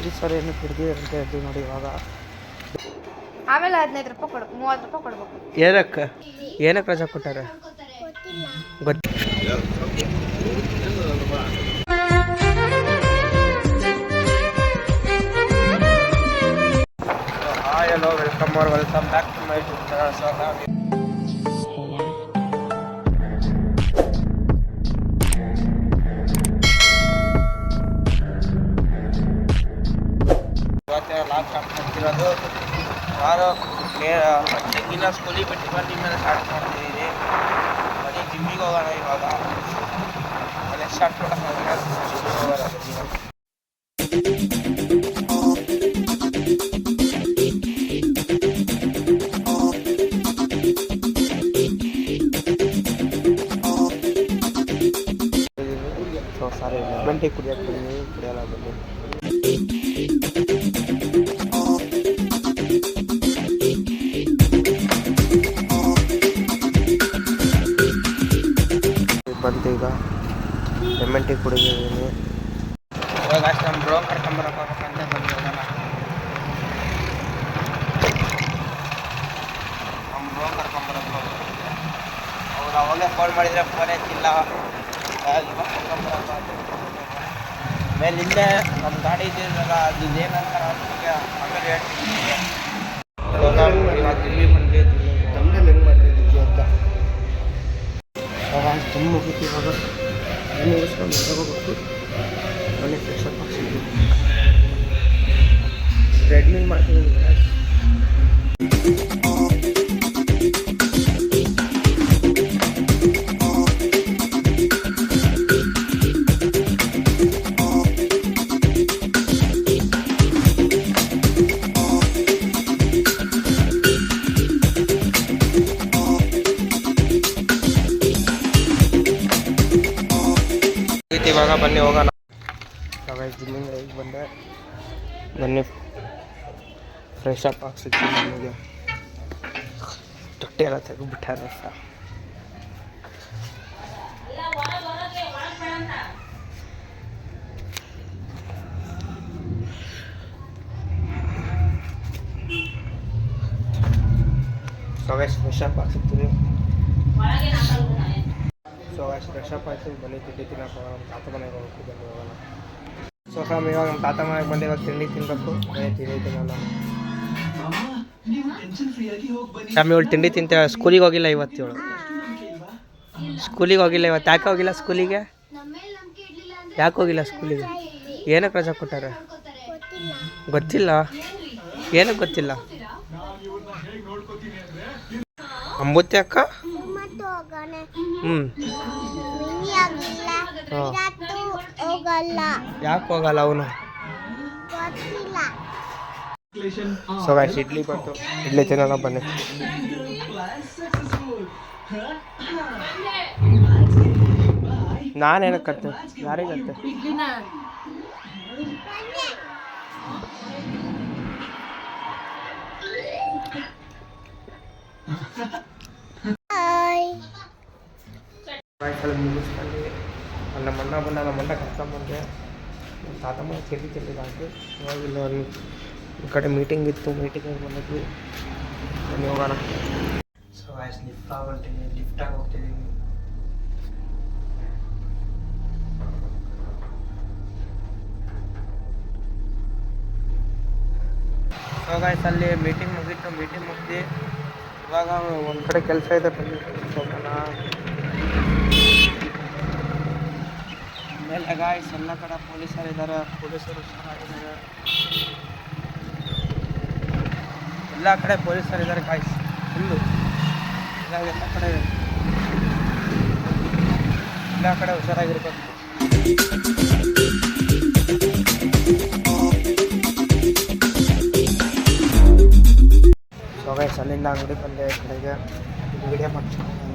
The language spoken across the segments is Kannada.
ಪೊಲೀಸರು ಏನು ಹಿಡಿದಿದ್ದಾರೆ ಅಂತ ಹೇಳ್ತೀವಿ ನೋಡಿ ಇವಾಗ. ಆಮೇಲೆ ಹದಿನೈದು ರೂಪಾಯಿ ಕೊಡು ಮೂವತ್ತು ರೂಪಾಯಿ ಕೊಡ್ಬೇಕು. ಏನಕ್ಕೆ? ಏನಕ್ಕೆ ರಜಾ ಕೊಟ್ಟಾರೆ? ಗೊತ್ತ hi hello welcome R welcome back to my channel so last ಆಗ್ತಿರೋದು ವಾರ ತೆಂಗಿನ ಸ್ಕೂಲಿಗೆ ಬಿಟ್ಟು ಬಂದು ಮೇಲೆ ಸ್ಟಾರ್ಟ್ ಮಾಡ್ತಿದ್ದೀನಿ ಬರೀ ಜಿಮ್ಮಿಗೆ ಹೋಗೋಣ ಇವಾಗ. ಮನೆ ಸ್ಟಾರ್ಟ್ ಮಾಡೋಕ್ಕಾಗಲ್ಲ ಜಿಮ್ಮಿಗೆ ಹೋಗೋಣ ಬನ್ನಿ. ಸೊ ಟೀ ಕುಡಿದಿದ್ದೀನಿ. ಇವಾಗ ಅಷ್ಟು ನಮ್ಮ ಬ್ರೋ ಕರ್ಕೊಂಬರಕ್ಕೆ ಹೋಗ್ಬೇಕಂತ ಬಂದು ಹೋಗೋಣ ನಮ್ಮ ಬ್ರೋ ಕರ್ಕೊಂಬರಕ್ಕೆ ಹೋಗ್ಬೇಕಂತೆ ಅವ್ರು ಅವಾಗಲೇ ಫೋನ್ ಮಾಡಿದರೆ ಫೋನ್ ಎತ್ತಿಲ್ಲ. ಇಲ್ಲೇ ನಮ್ಮ ಗಾಡಿ ಇದೆಯಲ್ಲ ಅದು ಏನಂತ ಆಮೇಲೆ ಹೇಳ್ತೀನಿ ಇವಾಗ ಇವಾಗ ದಿಲ್ಲಿ ಹೆಂಗೆ ಮಾಡ್ತಿದ್ದೀವಿ ಅಂತ. ಇವಾಗ ತುಂಬ ಮುಗಿತು ಇವಾಗ ಎಣ್ಣೆ ಉಳಿಸ್ಕೊಂಡು ಹೋಗಬೇಕು ಮನೆ ಫ್ರೆಶ್ ಅಪ್ ಹಾಕ್ಸಿದ್ವಿ ಟ್ರೆಡ್ಮಿಲ್ ಬನ್ನಿ ಫ್ರೆಶ್ ಅಪ್ ಹಾಕ್ಸಿದ್ದೀನಿ ನನಗೆ ತೊಟ್ಟೆ ಎಲ್ಲ ತೆಗೆದುಬಿಟ್ಟಾರೆ ಸಹ ಸೊ ಗೈಸ್ ಫ್ರೆಶ್ ಅಪ್ ಹಾಕ್ಸಿರ್ತೀನಿ ಸೊ ಗೈಸ್ ಫ್ರೆಶ್ ಅಪ್ ಆಯ್ತು. ಬನ್ನಿ, ತಿಂಡಿ ತಿನ್ನಕ್ಕೆ ಹೋಗೋಣ. ತಾತ ಮನೆಗೆ ಬನ್ನಿ ಹೋಗೋಣ ಸೊ ಫ್ರಮ್ ಇವಾಗ ನಮ್ಮ ತಾತ ಮನೆಗೆ ಬಂದು ಇವಾಗ ತಿಂಡಿ ತಿನ್ನಬೇಕು ಬನ್ನಿ ತಿಂಡಿ ತಿನ್ನೋಣ ಸ್ವಾಮಿ ಇವಳು ತಿಂಡಿ ತಿಂತ ಸ್ಕೂಲಿಗೆ ಹೋಗಿಲ್ಲ ಇವತ್ತು ಇವಳು ಸ್ಕೂಲಿಗೆ ಹೋಗಿಲ್ಲ ಇವತ್ತು ಯಾಕೆ ಹೋಗಿಲ್ಲ ಸ್ಕೂಲಿಗೆ ಯಾಕೆ ಹೋಗಿಲ್ಲ ಸ್ಕೂಲಿಗೆ ಏನಕ್ಕೆ ರಜಾ ಕೊಟ್ಟಾರೆ ಗೊತ್ತಿಲ್ಲ ಏನಕ್ಕೆ ಗೊತ್ತಿಲ್ಲ ಅಂಬುತಿ ಅಕ್ಕ ಹ್ಞೂ ಹೋಗಲ್ಲ. ಯಾಕೆ ಹೋಗಲ್ಲ ಅವನು? ಗೊತ್ತಿಲ್ಲ. ಸೊ ಗೈಸ್ ಇಡ್ಲಿ ಬಂತು. ಇಡ್ಲಿ ತಿನ್ನೋಣ ಬನ್ನಿ. ನಾನೇನಕ್ಕೆ ಕತ್ತೆ ಹಾಯ್ ಬಾಯ್ಸಲ್ಲಿ ಮುಗಿಸ್ಕೊಂಡು. ಅಲ್ಲಿ ನಮ್ಮ ಅಣ್ಣ ಬಂದ ನಮ್ಮ ಅಣ್ಣ ಕರ್ಕೊಂಬಂದೆ ನಮ್ಮ ತಾತಮ್ಮ ತಿಂಡಿ ತಿಂದಿದ್ದಾಗಿ ಇವಾಗ ಇಲ್ಲಿ ಈ ಕಡೆ ಮೀಟಿಂಗ್ ಇತ್ತು ಮೀಟಿಂಗಿಗೆ ಬಂದಿದ್ವಿ ಬನ್ನಿ ಹೋಗೋಣ ಸೊ ಆಯ್ಸ್ ಲಿಫ್ಟ್ ಹೊರ್ಟಿನಿ ಲಿಫ್ಟಾಗಿ ಹೋಗ್ತಿದ್ದೀನಿ ಸೊ ಗಾಯ್ಸ್ ಅಲ್ಲಿ ಮೀಟಿಂಗ್ ಮುಗಿತು. ಮೀಟಿಂಗ್ ಮುಗಿದು ಇವಾಗ ಒಂದು ಕಡೆ ಕೆಲಸ ಇದೆ. ಬಂದಿತ್ತು ಹೋಗೋಣ ಆಮೇಲೆ ಗಾಯ್ಸ್ ಎಲ್ಲ ಕಡೆ ಪೊಲೀಸರು ಇದ್ದಾರೆ ಪೊಲೀಸರು ಚೆನ್ನಾಗಿದ್ದಾರೆ ಎಲ್ಲ ಕಡೆ ಪೊಲೀಸರು ಇದ್ದಾರೆ ಗಾಯ್ಸ್ ಫುಲ್ಲು ಎಲ್ಲ ಕಡೆ ಎಲ್ಲ ಕಡೆ. ಹುಷಾರಾಗಿರ್ಬೇಕು. ಸೊ ಗೈಸ್ ಅಲ್ಲಿಂದ ಅಂಗಡಿ ಬಂದೆ, ಕಡೆಗೆ. ವಿಡಿಯೋ ಮಾಡ್ತೀನಿ.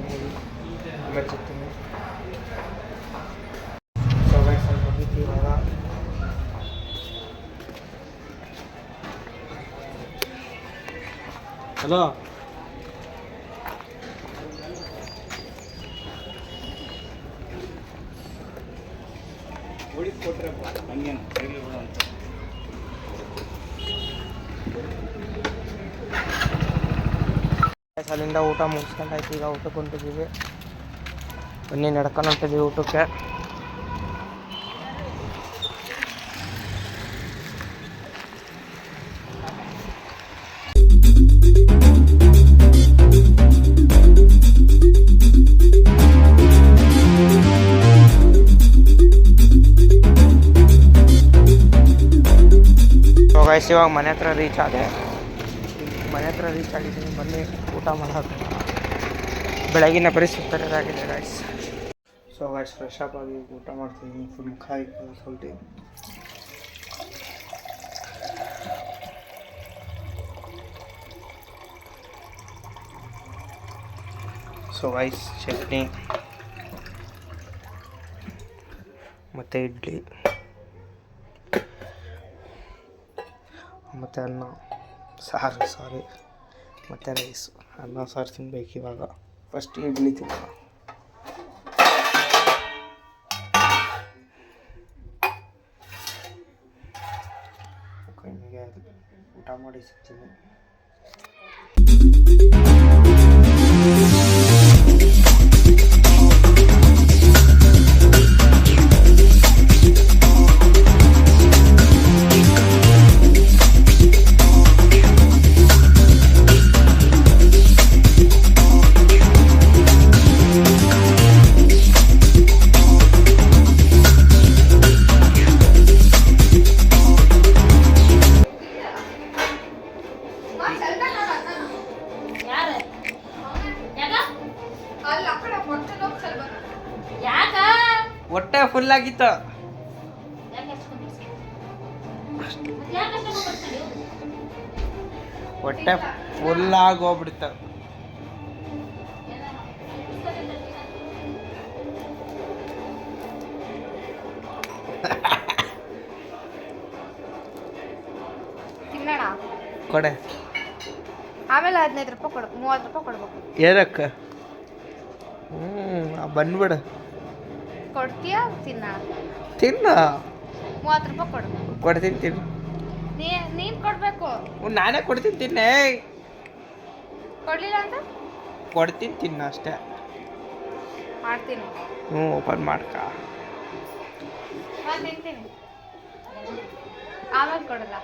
ಹಲೋ. ಅಲ್ಲಿಂದ ಊಟ ಮುಗಿಸ್ಕೊಂಡಾಯ್ತು ಈಗ ಊಟಕ್ಕೆ ಹೊಂಟಿದ್ದೀವಿ. ಬನ್ನಿ ನಡ್ಕೊಂಡು ಹೊಂಟಿದ್ದೀವಿ ಊಟಕ್ಕೆ. ಸೊ ಗೈಸ್ ಇವಾಗ ಮನೆ ಹತ್ರ ರೀಚ್ ಆದೆ ಮನೆ ಹತ್ರ ರೀಚ್ ಆಗಿದ್ದೀನಿ ಬನ್ನಿ ಊಟ ಮಾಡೋದು ಬೆಳಗಿನ ಪರಿಸ್ಥಿತಿ ಆಗಿದೆ guys so guys fresh up ಆಗಿ ಊಟ ಮಾಡ್ತಿದ್ದೀನಿ ಫುಲ್ ಮುಖ ಸ್ವಲ್ಪ ಸೊ ಗೈಸ್ ಚಟ್ನಿ ಮತ್ತು ಇಡ್ಲಿ ಮತ್ತು ಅನ್ನ. ಸಾರು, ಸಾರಿ. ಮತ್ತು ರೈಸು ಅನ್ನ, ಸಾರು ತಿನ್ಬೇಕು ಇವಾಗ. ಫಸ್ಟ್ ಇಡ್ಲಿ ತಿನ್ನೋಣ ಊಟ ಮಾಡಿ ಸಿಗ್ತೀನಿ. ಫುಲ್ ಆಗಿತ್ತು ಹೊಟ್ಟೆ ಫುಲ್ ಆಗೋಗ್ಬಿಡ್ತು ಕೊಡೆ. ಆಮೇಲೆ ಹದಿನೈದು ರೂಪಾಯಿ ಕೊಡು ಮೂವತ್ತು ರೂಪಾಯಿ ಕೊಡ್ಬೇಕು. ಏನಕ್ಕೆ? ಹ್ಞೂ ಬಂದ್ಬಿಡು. ಕೊಡ್ತೀಯಾ? ತಿನ್ನ. ತಿನ್ನ? ಮೂವತ್ತು ರೂಪಾಯಿ ಕೊಡು. ಕೊಡ್ತೀನಿ ತಿನ್ನು. ನೀ ನೀನು ಕೊಡಬೇಕು. ನಾನೇ ಕೊಡ್ತೀನಿ ತಿನ್ನೇ. ಕೊಡಲಿಲ್ಲ ಅಂತ? ಕೊಡ್ತೀನಿ ತಿನ್ನ ಅಷ್ಟೇ. ಮಾಡ್ತೀನಿ. ಹ್ಞೂ ಓಪನ್ ಮಾಡ್ಕ. ತಿಂತೀನಿ. ಆಮೇಲೆ ಕೊಡಲ್ಲ.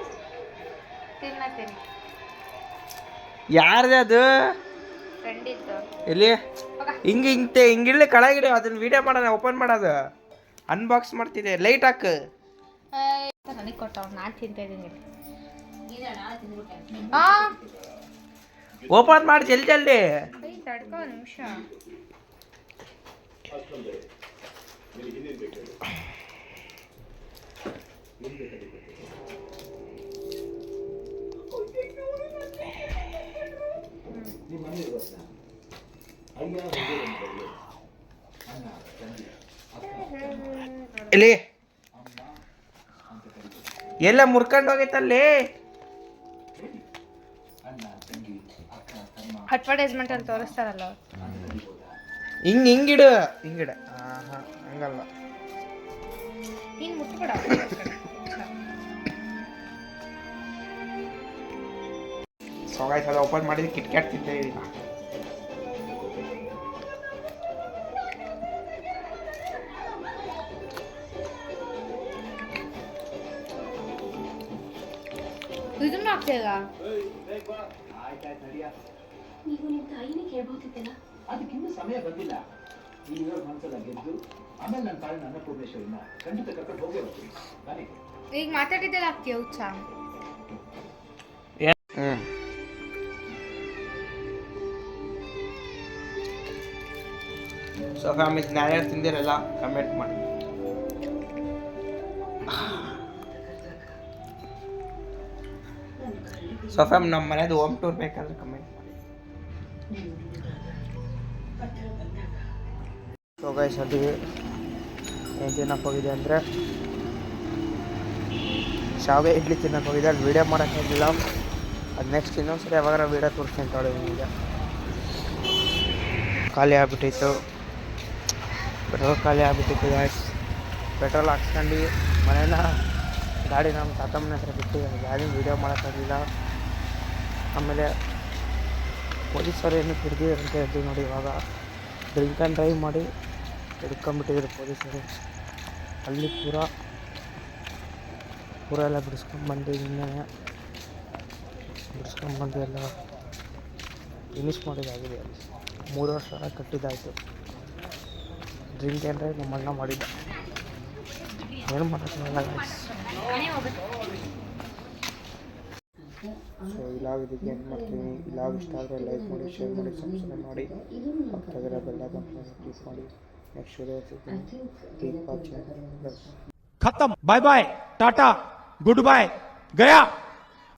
ತಿನ್ನ. ಯಾರ್ದು ಅದು? ಎಲ್ಲಿ ಹೋಗ. ಹಿಂಗೆ ಹಿಂಗೆ ಹಿಂಗಿಳ್ಳಿ ಕೆಳಗಿಡು ಅದನ್ನ ವಿಡಿಯೋ ಮಾಡೋಣ ಓಪನ್ ಮಾಡೋದು. ಅನ್ಬಾಕ್ಸ್ ಮಾಡ್ತಿದೆ ಲೈಟ್ ಹಾಕು. ನನಗೆ ಕೊಟ್ಟವ್ ನಾನು ತಿಂತಾ ಇದ್ದೀನಿ ಓಪನ್ ಮಾಡಿ ಜಲ್ದಿ ಜಲ್ದಿ. ಕೈ ಅಯ್ಯ ಅಣ್ಣ ನಿಮಿಷ ಎಲ್ಲಿ? ಎಲ್ಲ ಮುರ್ಕೊಂಡು ಹೋಗೈತಲ್ಲಿ ಅಡ್ವರ್ಟೈಸ್ಮೆಂಟ್ ಅಂತ ತೋರಿಸ್ತಾರಲ್ಲ. ಹಿಂಗ್ ಹಿಂಗಿಡು ಹಿಂಗಿಡ ಇಡು. ಹಾಂ ಹಂಗಲ್ಲ. ನೀನು ಮುಟ್ಬೇಡ. ಸೊಗಾಯ್ತು ಅದು ಓಪನ್ ಮಾಡಿದ್ರೆ ಕಿಟ್ಕ್ಯಾಟ್ ತಿಂತಾ ಈಗ? ಇದನ್ನ ಹಾಕ್ತಿಲ್ಲ ನೀವು ನಿಮ್ಮ ತಾಯಿನೇ ಕೇಳ್ಬೋದಿತ್ತಲ್ಲ? ಅದಕ್ಕಿನ್ನೂ ಸಮಯ ಬಂದಿಲ್ಲ. ನೀವು ಇರೋ ಮನಸ್ಸಲ್ಲ ಗೆದ್ದು ಆಮೇಲೆ ನನ್ನ ತಾಯಿ ಅನ್ನಪೂರ್ಣೇಶ್ವರಿನ ಖಂಡಿತ ಕರ್ಕೊಂಡು ಹೋಗೇ ಬರ್ತೀನಿ. ಬನ್ನಿ. ಈಗ ಮಾತಾಡಿದ್ದೆಲ್ಲ ಹಾಕ್ತೀಯ ಹುಚ್ಚ? ಹ್ಞೂ ಸೊ ಫ್ಯಾಮಿಲಿ ನ್ಯಾಯ ತಿಂದಿರಲ್ಲ ಕಮೆಂಟ್ ಮಾಡಿ. ಸೊ ಫ್ಯಾಮ್ ನಮ್ಮ ಮನೆಯದು ಹೋಮ್ ಟೂರ್ ಬೇಕಾದ್ರೆ ಕಮೆಂಟ್ ಮಾಡಿ. ಸೊ ಅದು ಏನು ಹೋಗಿದೆ ಅಂದರೆ, ಶಾವಿಗೆ ಇಡ್ಲಿ ತಿನ್ನಕ್ಕೆ ಹೋಗಿದೆ ಅಲ್ಲಿ ವೀಡಿಯೋ ಮಾಡೋಕ್ಕಾಗಿಲ್ಲ ಅದು ನೆಕ್ಸ್ಟ್ ಇನ್ನೊಂದ್ಸರಿ ಯಾವಾಗ ವೀಡಿಯೋ ತೋರಿಸ್ತೀನಿ ನಿಮಗೆ. ಖಾಲಿ ಆಗ್ಬಿಟ್ಟಿತ್ತು. ಪೆಟ್ರೋಲ್ ಖಾಲಿ ಆಗ್ಬಿಟ್ಟಿತ್ತು ಗಾಯ್ಸ್ ಪೆಟ್ರೋಲ್ ಹಾಕ್ಸ್ಕೊಂಡು ಮನೇನ ಗಾಡಿ ನಮ್ಮ ತಾತಮ್ಮನ ಮನೆ ಹತ್ರ ಬಿಟ್ಟು ಗಾಡಿ ವೀಡಿಯೋ ಮಾಡೋಕ್ಕಾಗಲಿಲ್ಲ ಆಮೇಲೆ ಪೊಲೀಸರು ಏನು ಅಂತ ಹೇಳ್ತೀವಿ ನೋಡಿ ಇವಾಗ. ಡ್ರಿಂಕ್ ಆ್ಯಂಡ್ ಡ್ರೈವ್ ಮಾಡಿ ಹಿಡ್ಕೊಂಬಿಟ್ಟಿದ್ರು ಪೊಲೀಸರು ಅಲ್ಲಿ ಪೂರ ಪೂರ ಎಲ್ಲ ಬಿಡಿಸ್ಕೊಂಡ್ಬಂದು ನಿನ್ನೆ ಬಿಡಿಸ್ಕೊಂಡ್ಬಂದು ಎಲ್ಲ ಫಿನಿಷ್ ಮಾಡಿದಾಗಿದೆ. ಮೂರು ವರ್ಷ ಕಟ್ಟಿದ್ದಾಯಿತು ಡ್ರಿಂಕ್ ಅಂದರೆ ನಮ್ಮ ಅಣ್ಣ ಮಾಡಿದ್ದ ಏನು ಮಾಡೋಕ್ಕಾಗಲ್ಲ ಸೊ ಇಲಾಗ್ ಇದಕ್ಕೆ ಏನು ಮಾಡ್ತೀನಿ ಇಲಾಗ್ ಇಷ್ಟ ಆದರೆ ಲೈಕ್ ಮಾಡಿ ಶೇರ್ ಮಾಡಿ ಸಬ್ಸ್ಕ್ರೈಬ್ ಮಾಡಿ ಪಕ್ಕದಾಗಿರೋ ಬೆಲ್ಲ ಬಂದು ಕ್ಲಿಕ್ ಮಾಡಿ ನೆಕ್ಸ್ಟ್ ವಿಡಿಯೋ ಸಿಗ್ತೀನಿ ಖತಮ್ bye bye tata good bye Gaya